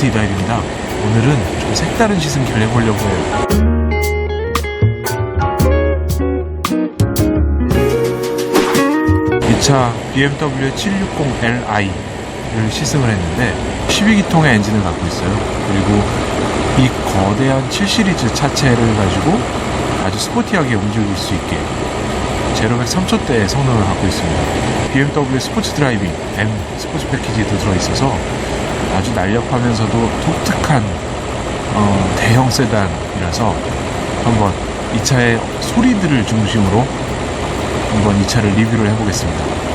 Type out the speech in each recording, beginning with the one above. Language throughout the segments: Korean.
오토캐스트 이다일입니다. 오늘은 좀 색다른 시승 기를 해보려고 해요. 이차 BMW 760Li를 시승을 했는데 12기통의 엔진을 갖고 있어요. 그리고 이 거대한 7시리즈 차체를 가지고 아주 스포티하게 움직일 수 있게 제로백 3초대의 성능을 갖고 있습니다. BMW 스포츠 드라이빙 M 스포츠 패키지도 들어있어서 아주 날렵하면서도 독특한 어, 대형 세단이라서 한번 이 차의 소리들을 중심으로 한번 이 차를 리뷰를 해보겠습니다.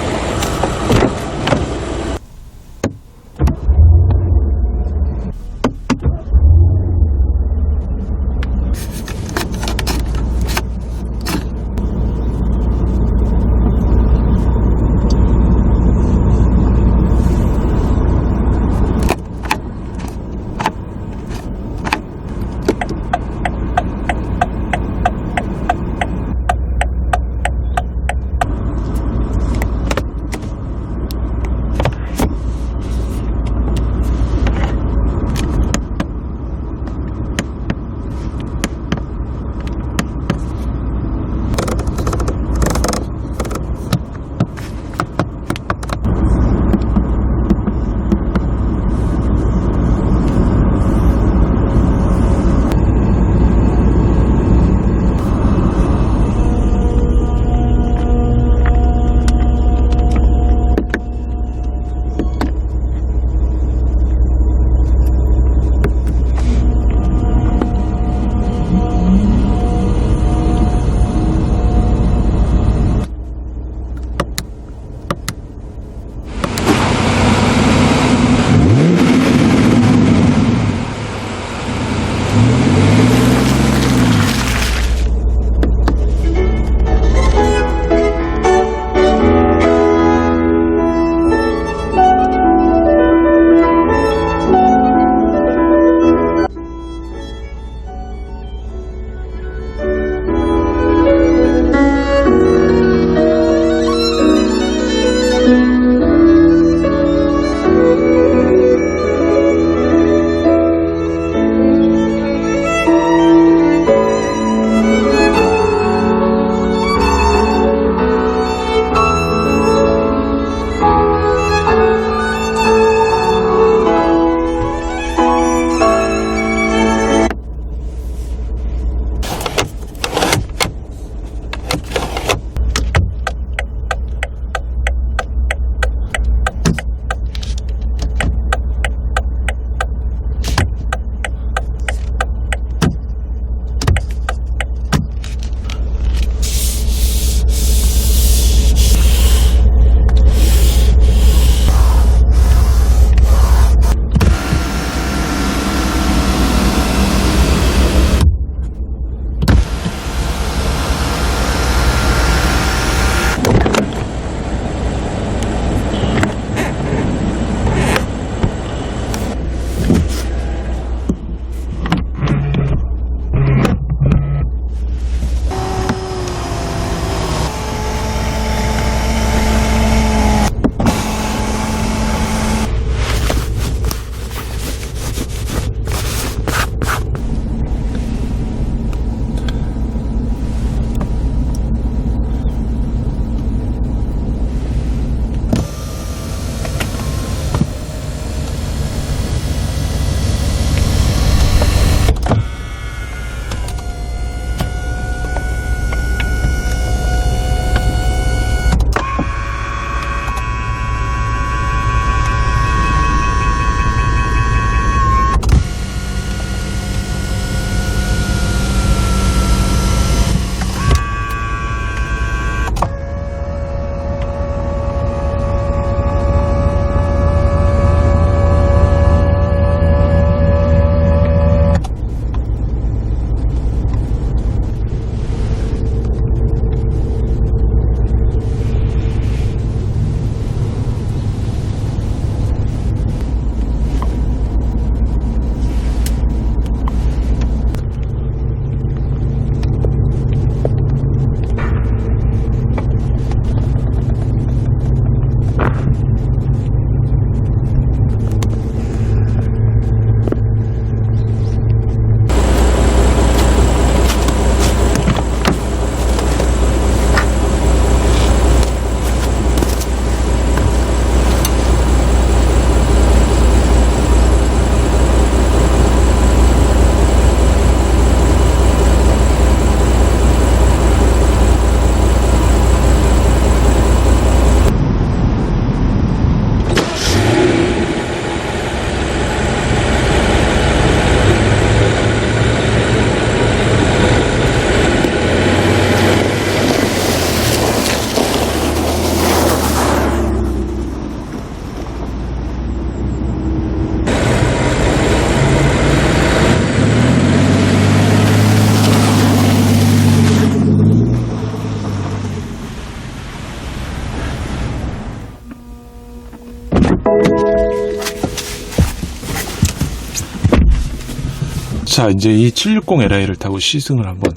자, 이제 이 760li를 타고 시승을 한번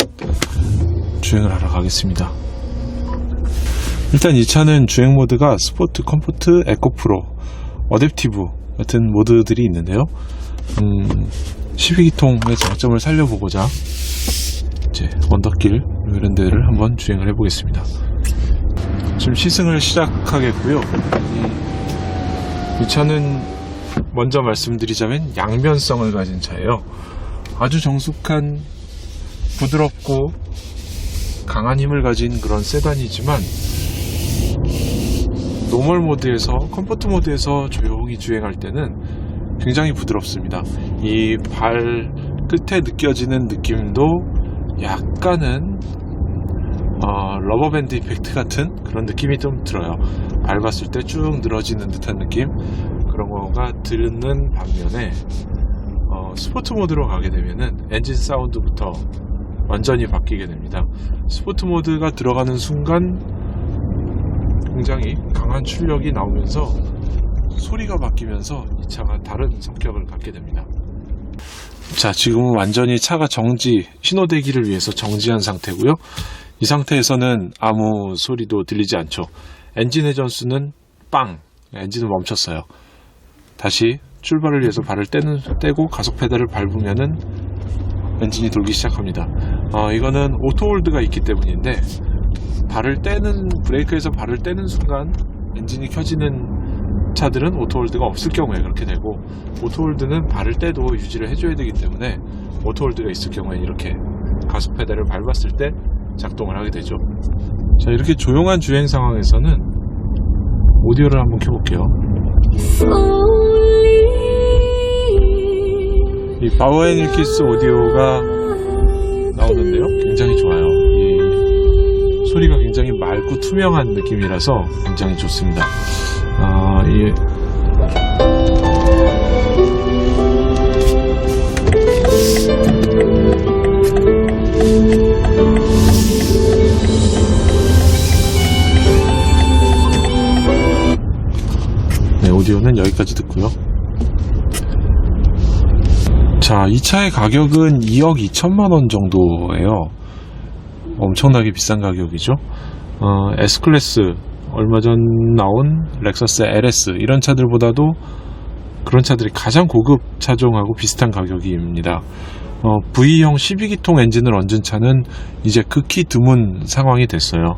주행을 하러 가겠습니다. 일단 이 차는 주행 모드가 스포트, 컴포트, 에코 프로, 어댑티브 같은 모드들이 있는데요. 음, 12기통의 장점을 살려보고자 이제 언덕길 이런 데를 한번 주행을 해보겠습니다. 지금 시승을 시작하겠고요. 이, 이 차는 먼저 말씀드리자면 양면성을 가진 차예요. 아주 정숙한 부드럽고 강한 힘을 가진 그런 세단이지만 노멀 모드에서 컴포트 모드에서 조용히 주행할 때는 굉장히 부드럽습니다. 이 발 끝에 느껴지는 느낌도 약간은 어, 러버밴드 이펙트 같은 그런 느낌이 좀 들어요. 밟았을 때 쭉 늘어지는 듯한 느낌 그런 거가 드는 반면에 어, 스포트 모드로 가게 되면은 엔진 사운드부터 완전히 바뀌게 됩니다. 스포트 모드가 들어가는 순간 굉장히 강한 출력이 나오면서 소리가 바뀌면서 이 차가 다른 성격을 갖게 됩니다. 자, 지금은 완전히 차가 정지, 신호대기를 위해서 정지한 상태고요. 이 상태에서는 아무 소리도 들리지 않죠. 엔진 회전수는 빵! 엔진은 멈췄어요. 다시 출발을 위해서 발을 떼는, 떼고 가속 페달을 밟으면은 엔진이 돌기 시작합니다. 어, 이거는 오토홀드가 있기 때문인데 발을 떼는 브레이크에서 발을 떼는 순간 엔진이 켜지는 차들은 오토홀드가 없을 경우에 그렇게 되고 오토홀드는 발을 떼도 유지를 해줘야 되기 때문에 오토홀드가 있을 경우에 이렇게 가속 페달을 밟았을 때 작동을 하게 되죠. 자 이렇게 조용한 주행 상황에서는 오디오를 한번 켜볼게요. 이 바워앤일키스 오디오가 나오는데요. 굉장히 좋아요. 이 소리가 굉장히 맑고 투명한 느낌이라서 굉장히 좋습니다. 아, 이 네, 오디오는 여기까지 듣고요. 자, 이 차의 가격은 2억 2천만 원 정도예요. 엄청나게 비싼 가격이죠. 어, S클래스, 얼마 전 나온 렉서스 LS 이런 차들보다도 그런 차들이 가장 고급 차종하고 비슷한 가격입니다. 어, V형 12기통 엔진을 얹은 차는 이제 극히 드문 상황이 됐어요.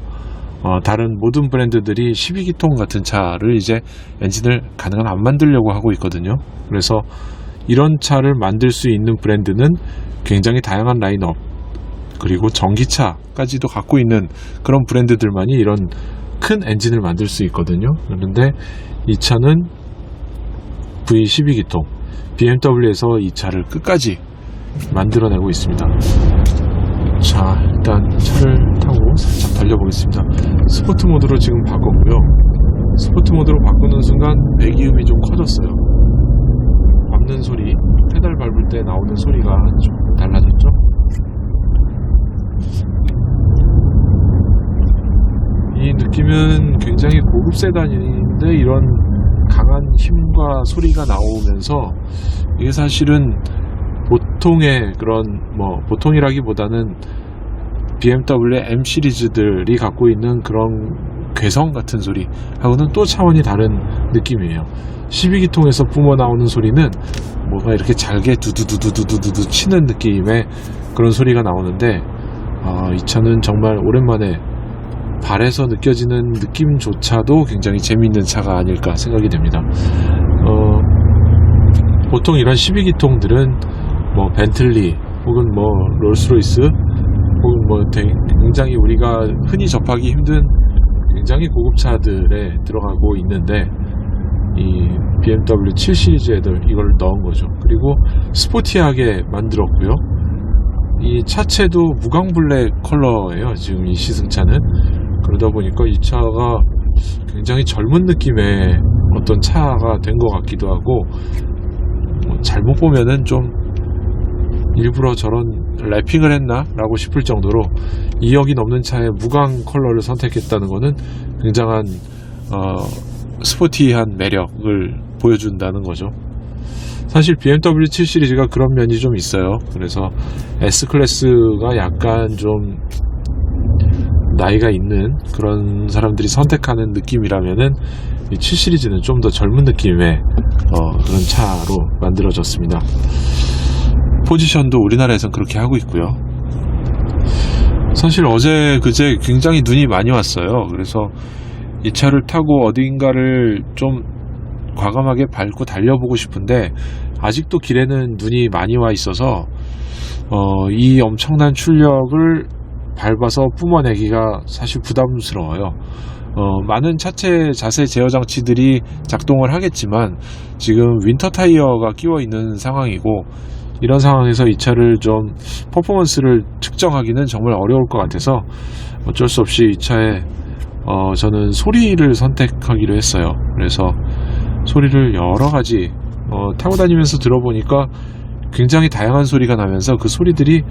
어, 다른 모든 브랜드들이 12기통 같은 차를 이제 엔진을 가능한 안 만들려고 하고 있거든요. 그래서 이런 차를 만들 수 있는 브랜드는 굉장히 다양한 라인업 그리고 전기차까지도 갖고 있는 그런 브랜드들만이 이런 큰 엔진을 만들 수 있거든요. 그런데 이 차는 V12기통 BMW에서 이 차를 끝까지 만들어내고 있습니다. 자, 일단 차를 타고 달려보겠습니다. 스포트 모드로 지금 바꿨고요. 스포트 모드로 바꾸는 순간 배기음이 좀 커졌어요. 밟는 소리, 페달 밟을 때 나오는 소리가 좀 달라졌죠? 이 느낌은 굉장히 고급 세단인데 이런 강한 힘과 소리가 나오면서 이게 사실은 보통의 그런 뭐 보통이라기보다는 BMW의 M 시리즈들이 갖고 있는 그런 괴성 같은 소리하고는 또 차원이 다른 느낌이에요. 12기통에서 뿜어 나오는 소리는 뭐가 이렇게 잘게 두두두두두두두 치는 느낌의 그런 소리가 나오는데 아, 이 차는 정말 오랜만에 발에서 느껴지는 느낌조차도 굉장히 재미있는 차가 아닐까 생각이 됩니다. 어, 보통 이런 12기통들은 뭐 벤틀리 혹은 뭐 롤스로이스 뭐 굉장히 우리가 흔히 접하기 힘든 굉장히 고급차들에 들어가고 있는데 이 BMW 7 시리즈 애들 이걸 넣은 거죠. 그리고 스포티하게 만들었고요. 이 차체도 무광 블랙 컬러예요. 지금 이 시승차는 그러다 보니까 이 차가 굉장히 젊은 느낌의 어떤 차가 된 것 같기도 하고 뭐 잘못 보면은 좀 일부러 저런 랩핑을 했나 라고 싶을 정도로 2억이 넘는 차의 무광 컬러를 선택했다는 것은 굉장한 어, 스포티한 매력을 보여준다는 거죠. 사실 BMW 7 시리즈가 그런 면이 좀 있어요. 그래서 S 클래스가 약간 좀 나이가 있는 그런 사람들이 선택하는 느낌이라면은 이 7 시리즈는 좀 더 젊은 느낌의 어, 그런 차로 만들어졌습니다. 포지션도 우리나라에선 그렇게 하고 있고요. 사실 어제 그제 굉장히 눈이 많이 왔어요. 그래서 이 차를 타고 어딘가를 좀 과감하게 밟고 달려보고 싶은데 아직도 길에는 눈이 많이 와 있어서 어, 이 엄청난 출력을 밟아서 뿜어내기가 사실 부담스러워요. 어, 많은 차체 자세 제어 장치들이 작동을 하겠지만 지금 윈터 타이어가 끼워 있는 상황이고 이런 상황에서 이 차를 좀 퍼포먼스를 측정하기는 정말 어려울 것 같아서 어쩔 수 없이 이 차에 어, 저는 소리를 선택하기로 했어요. 그래서 소리를 여러 가지 어, 타고 다니면서 들어보니까 굉장히 다양한 소리가 나면서 그 소리들이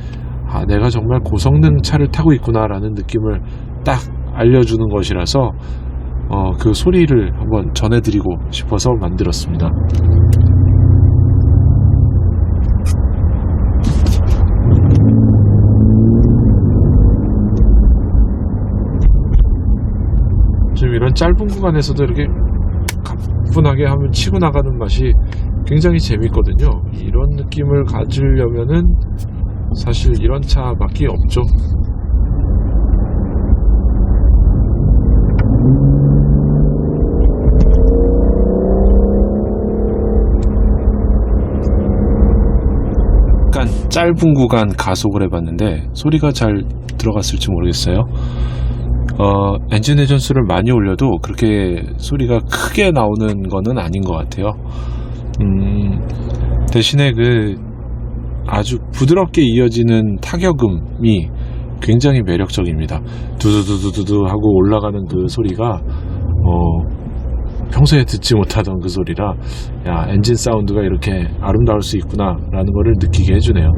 아, 내가 정말 고성능 차를 타고 있구나라는 느낌을 딱 알려주는 것이라서 어, 그 소리를 한번 전해드리고 싶어서 만들었습니다. 이런 짧은 구간에서도 이렇게 가뿐하게 하면 치고 나가는 맛이 굉장히 재밌거든요. 이런 느낌을 가지려면은 사실 이런 차밖에 없죠. 짧은 구간 가속을 해봤는데 소리가 잘 들어갔을지 모르겠어요. 어, 엔진 회전수를 많이 올려도 그렇게 소리가 크게 나오는 거는 아닌 것 같아요. 음, 대신에 그 아주 부드럽게 이어지는 타격음이 굉장히 매력적입니다. 두두두두두 하고 올라가는 그 소리가 어, 평소에 듣지 못하던 그 소리라 야 엔진 사운드가 이렇게 아름다울 수 있구나 라는 거를 느끼게 해주네요.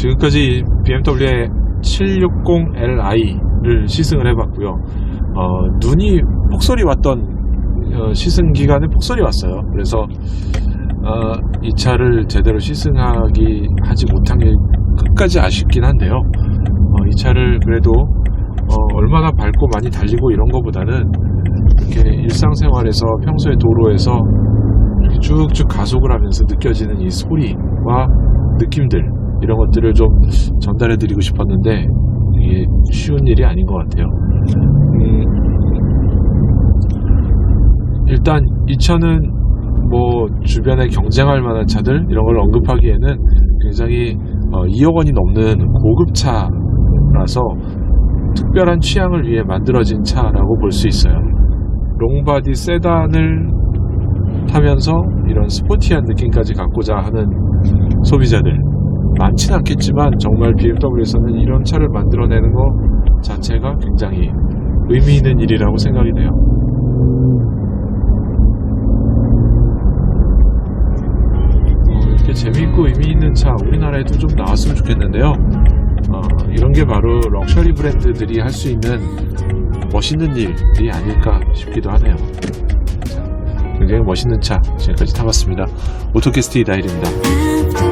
지금까지 BMW의 760li를 시승을 해봤고요. 어, 눈이 폭설이 왔던 어, 시승 기간에 폭설이 왔어요. 그래서 어, 이 차를 제대로 시승하기 하지 못한 게 끝까지 아쉽긴 한데요. 어, 이 차를 그래도 어, 얼마나 밝고 많이 달리고 이런 거보다는 이렇게 일상생활에서 평소에 도로에서 쭉쭉 가속을 하면서 느껴지는 이 소리와 느낌들 이런 것들을 좀 전달해 드리고 싶었는데 이게 쉬운 일이 아닌 것 같아요. 음, 일단 이 차는 뭐 주변에 경쟁할 만한 차들 이런 걸 언급하기에는 굉장히 어, 2억 원이 넘는 고급차라서 특별한 취향을 위해 만들어진 차라고 볼 수 있어요. 롱바디 세단을 타면서 이런 스포티한 느낌까지 갖고자 하는 소비자들 많진 않겠지만 정말 BMW에서는 이런 차를 만들어내는 것 자체가 굉장히 의미 있는 일이라고 생각이 돼요. 어, 이렇게 재미있고 의미 있는 차 우리나라에도 좀 나왔으면 좋겠는데요. 어, 이런 게 바로 럭셔리 브랜드들이 할 수 있는 멋있는 일이 아닐까 싶기도 하네요. 자, 굉장히 멋있는 차 지금까지 타봤습니다. 오토캐스트 이다일입니다.